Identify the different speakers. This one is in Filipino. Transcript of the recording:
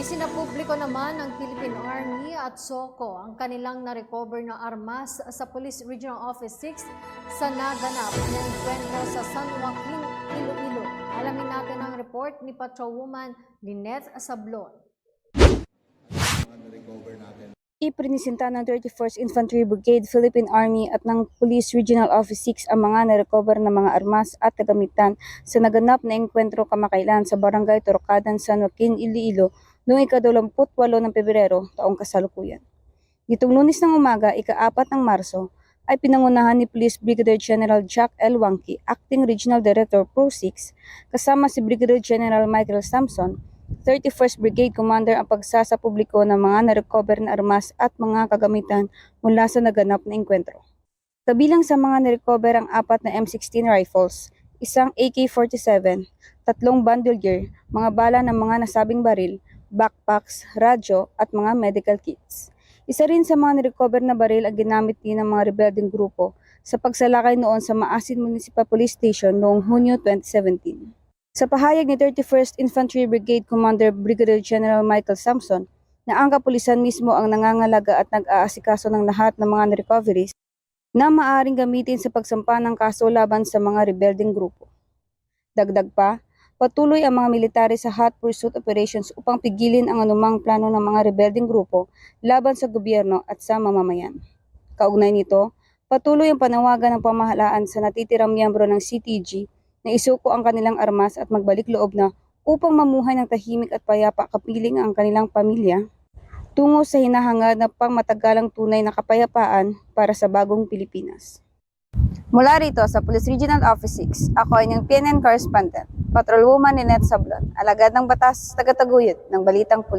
Speaker 1: Isinapubliko naman ng Philippine Army at SOCO ang kanilang na-recover na armas sa Police Regional Office 6 sa naganap na enkwentro sa San Joaquin, Iloilo. Alamin natin ang report ni Patrolwoman Lynette Sablon.
Speaker 2: Iprinisinta ng 31st Infantry Brigade, Philippine Army at ng Police Regional Office 6 ang mga na-recover na mga armas at kagamitan sa naganap na engkwentro kamakailan sa Barangay Torocadan, San Joaquin, Iloilo noong ika-28 ng Pebrero taong kasalukuyan. Nitong lunis ng umaga, ika-4 ng Marso, ay pinangunahan ni Police Brigadier General Jack L. Wangki, Acting Regional Director Pro 6, kasama si Brigadier General Michael Sampson, 31st Brigade Commander ang pagsasa publiko ng mga na-recover na armas at mga kagamitan mula sa naganap na engkwentro. Kabilang sa mga na-recover ang apat na M16 rifles, isang AK-47, tatlong bandolier, mga bala ng mga nasabing baril, backpacks, radyo at mga medical kits. Isa rin sa mga na-recover na baril ang ginamit din ng mga rebelding grupo sa pagsalakay noon sa Maasin Municipal Police Station noong Hunyo 2017. Sa pahayag ni 31st Infantry Brigade Commander Brigadier General Michael Sampson, na ang kapulisan mismo ang nangangalaga at nag-aasikaso ng lahat ng mga recoveries na maaring gamitin sa pagsampa ng kaso laban sa mga rebelding grupo. Dagdag pa, patuloy ang mga military sa hot pursuit operations upang pigilin ang anumang plano ng mga rebelding grupo laban sa gobyerno at sa mamamayan. Kaugnay nito, patuloy ang panawagan ng pamahalaan sa natitirang miyembro ng CTG na isuko ang kanilang armas at magbalik loob na upang mamuhay ng tahimik at payapa kapiling ang kanilang pamilya tungo sa hinahangad na pangmatagalang tunay na kapayapaan para sa bagong Pilipinas. Mula rito sa Police Regional Office 6, ako ay inyong PNN correspondent, Patrolwoman Ninette Sablon, alagad ng batas, tagataguyod ng Balitang Pulis.